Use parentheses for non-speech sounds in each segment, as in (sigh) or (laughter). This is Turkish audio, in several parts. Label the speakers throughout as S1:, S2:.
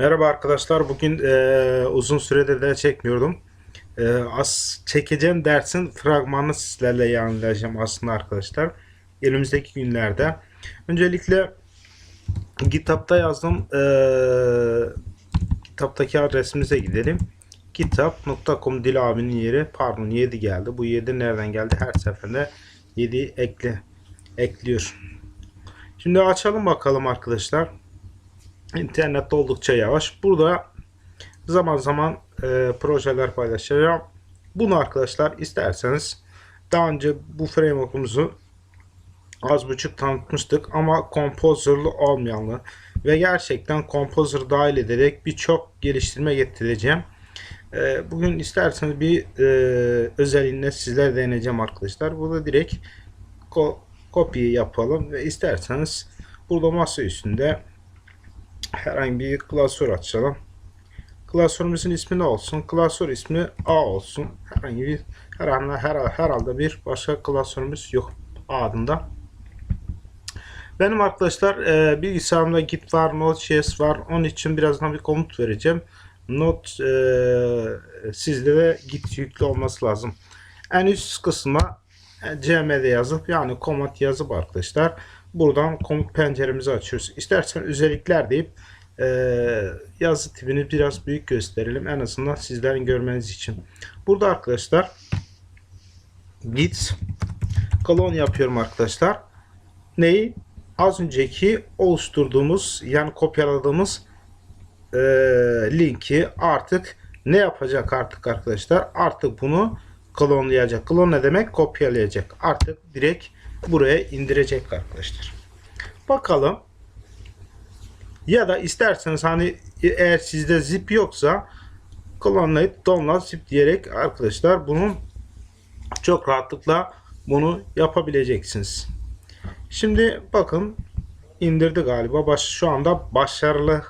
S1: Merhaba arkadaşlar. Bugün e, uzun süredir de çekmiyordum. E, as çekeceğim dersin fragmanını sizlerle yayınlayacağım aslında arkadaşlar. Önümüzdeki günlerde. Öncelikle kitapta yazdım. E, kitaptaki adresimize gidelim. Kitap.com Dil abinin yeri. Pardon 7 geldi. Bu 7 nereden geldi? Her seferinde 7 ekle ekliyor. Şimdi açalım bakalım arkadaşlar. İnternette oldukça yavaş. Burada zaman zaman e, projeler paylaşacağım. Bunu arkadaşlar isterseniz daha önce bu framework'umuzu az buçuk tanıtmıştık ama Composer'lı olmayanlı ve gerçekten Composer dahil ederek birçok geliştirme getireceğim. E, bugün isterseniz bir e, özelliğine sizler deneyeceğim arkadaşlar. Burada direkt ko kopya yapalım ve isterseniz burada masa üstünde herhangi bir klasör açalım. Klasörümüzün ismi ne olsun? Klasör ismi A olsun. Herhangi bir herhalde her, herhalde bir başka klasörümüz yok A adında. Benim arkadaşlar e, bilgisayarımda Git var, Node.js var. Onun için birazdan bir komut vereceğim. Node e, sizde de Git yüklü olması lazım. En üst kısma e, CMD yazıp yani komut yazıp arkadaşlar buradan komut penceremizi açıyoruz. İstersen özellikler deyip e, yazı tipini biraz büyük gösterelim. En azından sizlerin görmeniz için. Burada arkadaşlar git klon yapıyorum arkadaşlar. Neyi? Az önceki oluşturduğumuz yani kopyaladığımız e, linki artık ne yapacak artık arkadaşlar? Artık bunu klonlayacak. Klon ne demek? Kopyalayacak. Artık direkt buraya indirecek arkadaşlar. Bakalım. Ya da isterseniz hani eğer sizde zip yoksa klonlayıp download zip diyerek arkadaşlar bunu çok rahatlıkla bunu yapabileceksiniz. Şimdi bakın indirdi galiba. Baş, şu anda başarılı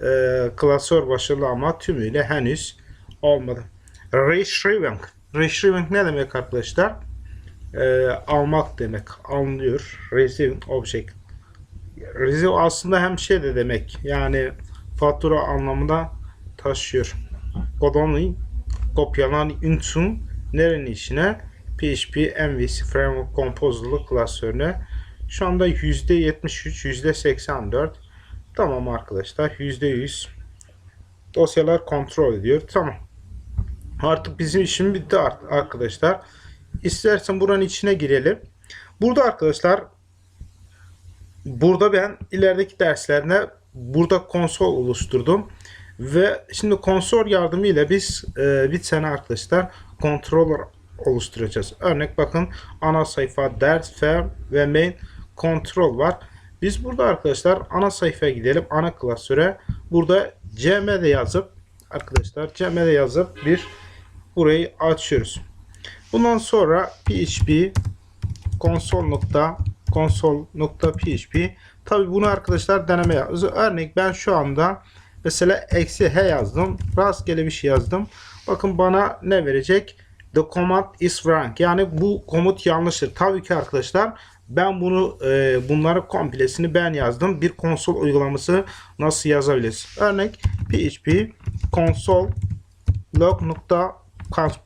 S1: e, klasör başarılı ama tümüyle henüz olmadı. Retrieving. Retrieving ne demek arkadaşlar? E, almak demek. Anlıyor. Receive object. Receive aslında hem şey de demek. Yani fatura anlamında taşıyor. Kodonu kopyalan into nerenin içine? PHP MVC Framework Composer'lı klasörüne. Şu anda %73, %84. Tamam arkadaşlar. %100 dosyalar kontrol ediyor. Tamam. Artık bizim işim bitti arkadaşlar. İstersen buranın içine girelim. Burada arkadaşlar burada ben ilerideki derslerinde burada konsol oluşturdum. Ve şimdi konsol yardımıyla biz e, bir tane arkadaşlar controller oluşturacağız. Örnek bakın ana sayfa ders ve, ve main control var. Biz burada arkadaşlar ana sayfaya gidelim. Ana klasöre. Burada cm'de yazıp arkadaşlar cm'de yazıp bir burayı açıyoruz. Bundan sonra PHP konsol nokta konsol nokta PHP tabi bunu arkadaşlar deneme yapıyoruz. Örnek ben şu anda mesela eksi h yazdım. Rastgele bir şey yazdım. Bakın bana ne verecek? The command is wrong. Yani bu komut yanlıştır. Tabii ki arkadaşlar ben bunu e, bunları komplesini ben yazdım. Bir konsol uygulaması nasıl yazabiliriz? Örnek PHP konsol log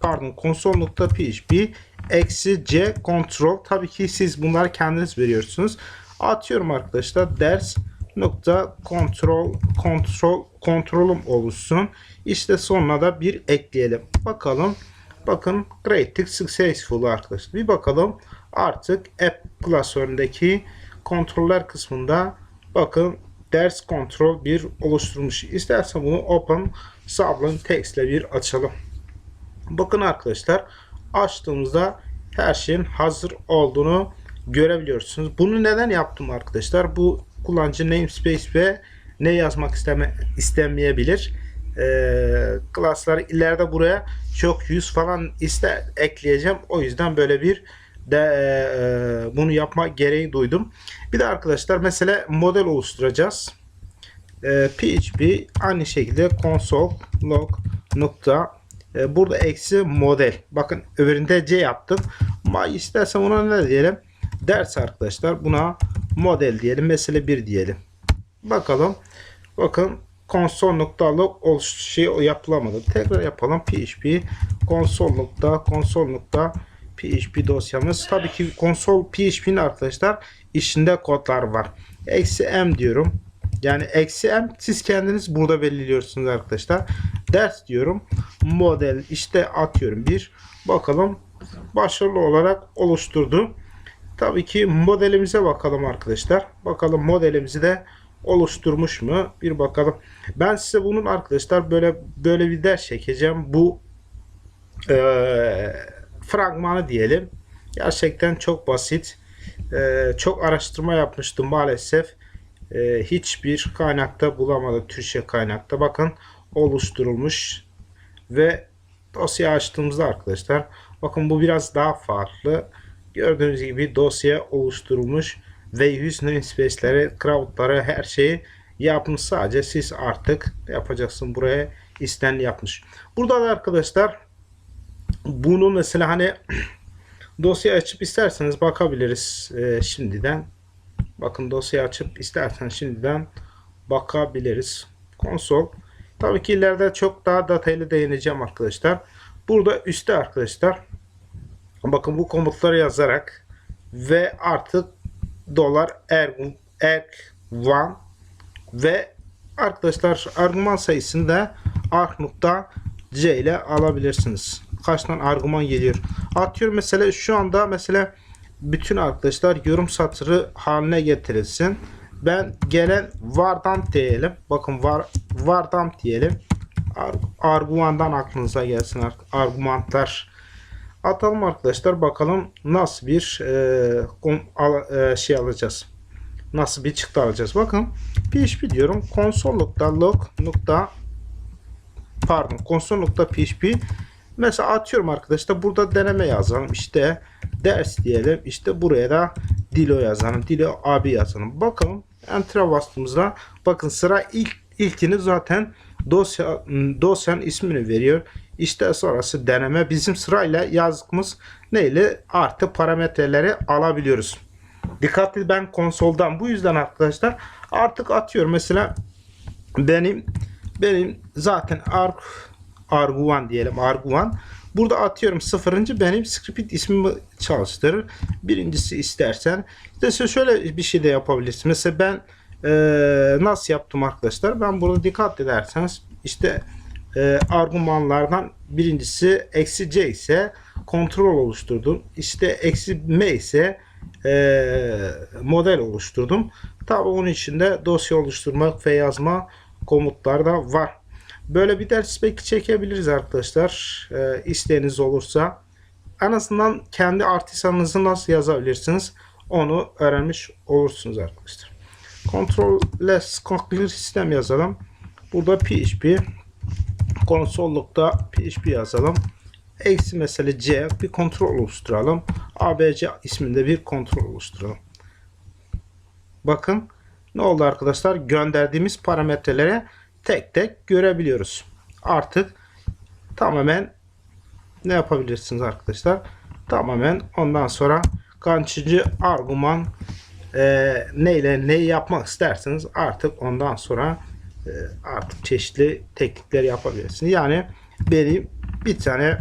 S1: pardon console.php eksi c control tabii ki siz bunları kendiniz veriyorsunuz. Atıyorum arkadaşlar ders nokta kontrol kontrol kontrolüm oluşsun. İşte sonuna da bir ekleyelim. Bakalım. Bakın created successful arkadaşlar. Bir bakalım artık app klasöründeki kontroller kısmında bakın ders kontrol bir oluşturmuş. İstersen bunu open sublime text ile bir açalım. Bakın arkadaşlar açtığımızda her şeyin hazır olduğunu görebiliyorsunuz. Bunu neden yaptım arkadaşlar? Bu kullanıcı namespace ve ne yazmak isteme, istemeyebilir. Ee, klaslar ileride buraya çok yüz falan iste ekleyeceğim. O yüzden böyle bir de e, bunu yapma gereği duydum. Bir de arkadaşlar mesela model oluşturacağız. E, PHP aynı şekilde console nokta e, burada eksi model. Bakın öbüründe C yaptım. Ama istersen ona ne diyelim? Ders arkadaşlar. Buna model diyelim. Mesela 1 diyelim. Bakalım. Bakın konsol.log oluş şey yapılamadı. Tekrar yapalım. php konsol.konsol. Konsol PHP dosyamız. Tabii ki konsol PHP'nin arkadaşlar içinde kodlar var. Eksi M diyorum. Yani eksi M siz kendiniz burada belirliyorsunuz arkadaşlar. Ders diyorum. Model işte atıyorum bir. Bakalım başarılı olarak oluşturdu. Tabii ki modelimize bakalım arkadaşlar. Bakalım modelimizi de oluşturmuş mu? Bir bakalım. Ben size bunun arkadaşlar böyle böyle bir ders çekeceğim. Bu eee fragmanı diyelim. Gerçekten çok basit. Ee, çok araştırma yapmıştım maalesef. Ee, hiçbir kaynakta bulamadım. Türkçe kaynakta. Bakın oluşturulmuş ve dosya açtığımızda arkadaşlar bakın bu biraz daha farklı. Gördüğünüz gibi dosya oluşturulmuş ve yüz namespace'leri, crowd'ları her şeyi yapmış. Sadece siz artık yapacaksın buraya isten yapmış. Burada da arkadaşlar bunu mesela hani (clears throat) dosya açıp isterseniz bakabiliriz e, şimdiden. Bakın dosya açıp istersen şimdiden bakabiliriz. Konsol. Tabii ki ileride çok daha detaylı değineceğim arkadaşlar. Burada üstte arkadaşlar bakın bu komutları yazarak ve artık dolar erg erg one ve arkadaşlar argüman sayısını da arg.c ile alabilirsiniz kaçtan argüman geliyor. Atıyorum mesela şu anda mesela bütün arkadaşlar yorum satırı haline getirilsin. Ben gelen vardan diyelim. Bakın var vardan diyelim. Ar argümandan aklınıza gelsin argümanlar. Atalım arkadaşlar bakalım nasıl bir e, e, şey alacağız. Nasıl bir çıktı alacağız. Bakın PHP diyorum. konsol.log nokta pardon konsol.php Mesela atıyorum arkadaşlar burada deneme yazalım. İşte ders diyelim. İşte buraya da Dilo yazalım. Dilo abi yazalım. Bakalım enter'a bastığımızda bakın sıra ilk ilkini zaten dosya dosyanın ismini veriyor. İşte sonrası deneme. Bizim sırayla yazdığımız neyle artı parametreleri alabiliyoruz. Dikkatli ben konsoldan bu yüzden arkadaşlar artık atıyorum mesela benim benim zaten ark argv1 diyelim argv1. Burada atıyorum sıfırıncı benim script ismimi çalıştırır. Birincisi istersen. İşte şöyle bir şey de yapabilirsin. Mesela ben e, nasıl yaptım arkadaşlar? Ben burada dikkat ederseniz işte e, argümanlardan birincisi eksi c ise kontrol oluşturdum. İşte eksi m ise e, model oluşturdum. Tabi onun içinde dosya oluşturmak ve yazma komutları da var. Böyle bir ders belki çekebiliriz arkadaşlar. E, isteğiniz olursa. En azından kendi artisanınızı nasıl yazabilirsiniz onu öğrenmiş olursunuz arkadaşlar. Control-less clear sistem yazalım. Burada PHP konsollukta PHP yazalım. Eksi mesela C bir kontrol oluşturalım. ABC isminde bir kontrol oluşturalım. Bakın ne oldu arkadaşlar? Gönderdiğimiz parametrelere tek tek görebiliyoruz. Artık tamamen ne yapabilirsiniz arkadaşlar? Tamamen ondan sonra kaçıncı argüman e, neyle neyi yapmak isterseniz artık ondan sonra e, artık çeşitli teknikler yapabilirsiniz. Yani benim bir tane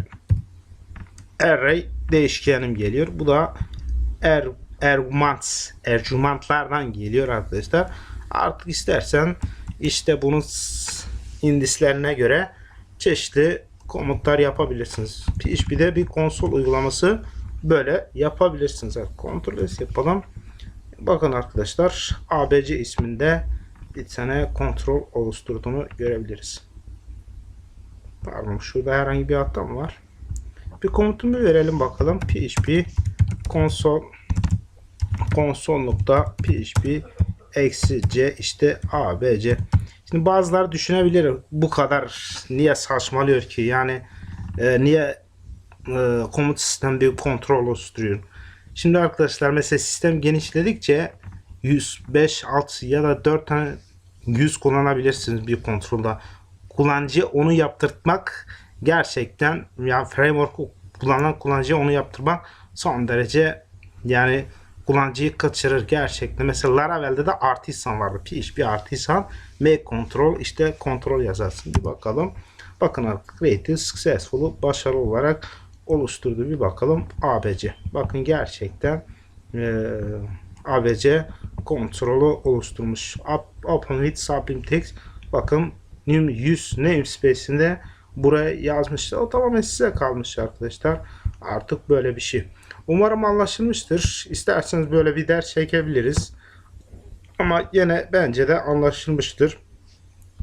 S1: array değişkenim geliyor. Bu da er, arguments, argumentlardan geliyor arkadaşlar. Artık istersen işte bunun indislerine göre çeşitli komutlar yapabilirsiniz. PHP'de bir konsol uygulaması böyle yapabilirsiniz. Ctrl S yapalım. Bakın arkadaşlar ABC isminde bir tane kontrol oluşturduğunu görebiliriz. Pardon şurada herhangi bir hata mı var? Bir komutumu verelim bakalım. PHP konsol konsol.php eksi c işte a b c. Şimdi bazıları düşünebilir bu kadar niye saçmalıyor ki yani e, niye e, komut sistem bir kontrol oluşturuyor. Şimdi arkadaşlar mesela sistem genişledikçe 105 6 ya da 4 tane 100 kullanabilirsiniz bir kontrolda. Kullanıcı onu yaptırtmak gerçekten yani framework kullanan kullanıcıya onu yaptırmak son derece yani kullanıcıyı kaçırır gerçekten. Mesela Laravel'de de artisan vardı. PHP artisan make control işte kontrol yazarsın. Bir bakalım. Bakın created successful başarılı olarak oluşturdu. Bir bakalım ABC. Bakın gerçekten eee ABC kontrolü oluşturmuş. Up- Open with Sublime Text. Bakın new 100 namespace'inde buraya yazmışlar. O tamamen size kalmış arkadaşlar. Artık böyle bir şey. Umarım anlaşılmıştır. İsterseniz böyle bir ders çekebiliriz. Ama yine bence de anlaşılmıştır.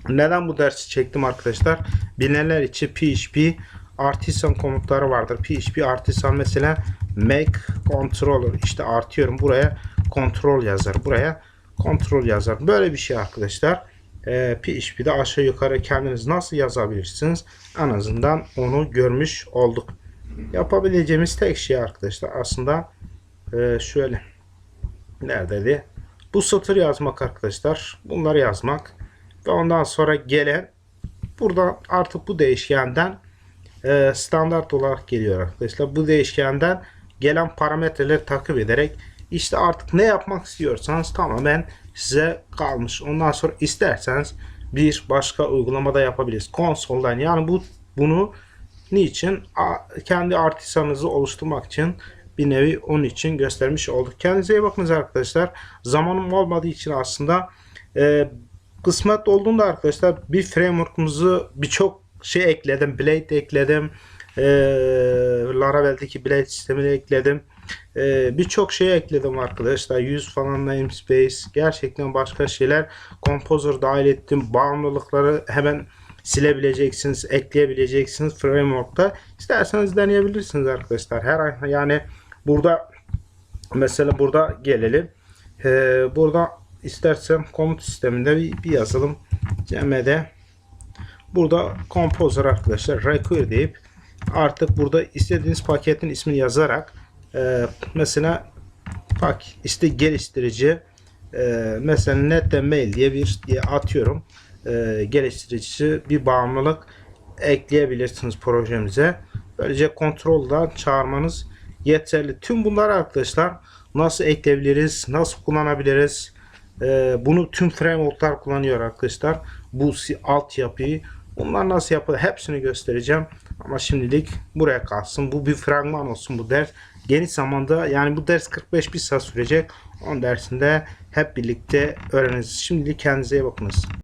S1: Neden bu dersi çektim arkadaşlar? Bilenler için PHP artisan komutları vardır. PHP artisan mesela make controller işte artıyorum buraya kontrol yazar. Buraya kontrol yazar. Böyle bir şey arkadaşlar. Ee, PHP'de aşağı yukarı kendiniz nasıl yazabilirsiniz? En azından onu görmüş olduk. Yapabileceğimiz tek şey arkadaşlar aslında e, şöyle neredeydi? Bu satır yazmak arkadaşlar. Bunları yazmak ve ondan sonra gelen burada artık bu değişkenden e, standart olarak geliyor arkadaşlar. Bu değişkenden gelen parametreleri takip ederek işte artık ne yapmak istiyorsanız tamamen size kalmış. Ondan sonra isterseniz bir başka uygulamada yapabiliriz. Konsoldan yani bu bunu niçin? Kendi artisanınızı oluşturmak için bir nevi onun için göstermiş olduk. Kendinize iyi bakınız arkadaşlar. Zamanım olmadığı için aslında e, kısmet olduğunda arkadaşlar bir framework'umuzu birçok şey ekledim. Blade ekledim. E, Laravel'deki Blade sistemini ekledim. E, birçok şey ekledim arkadaşlar. 100 falan namespace. Gerçekten başka şeyler. Composer dahil ettim. Bağımlılıkları hemen silebileceksiniz, ekleyebileceksiniz framework'ta. İsterseniz deneyebilirsiniz arkadaşlar. Her yani burada mesela burada gelelim. Ee, burada istersem komut sisteminde bir, bir yazalım. CM'de burada Composer arkadaşlar require deyip artık burada istediğiniz paketin ismini yazarak e, mesela pak işte geliştirici e, mesela netten mail diye bir diye atıyorum e, geliştirici bir bağımlılık ekleyebilirsiniz projemize. Böylece kontrolden çağırmanız yeterli. Tüm bunlar arkadaşlar nasıl ekleyebiliriz, nasıl kullanabiliriz? E, bunu tüm frameworklar kullanıyor arkadaşlar. Bu altyapıyı bunlar nasıl yapılır hepsini göstereceğim. Ama şimdilik buraya kalsın. Bu bir fragman olsun bu ders. Geniş zamanda yani bu ders 45 bir saat sürecek. 10 dersinde hep birlikte öğreniriz. Şimdilik kendinize iyi bakınız.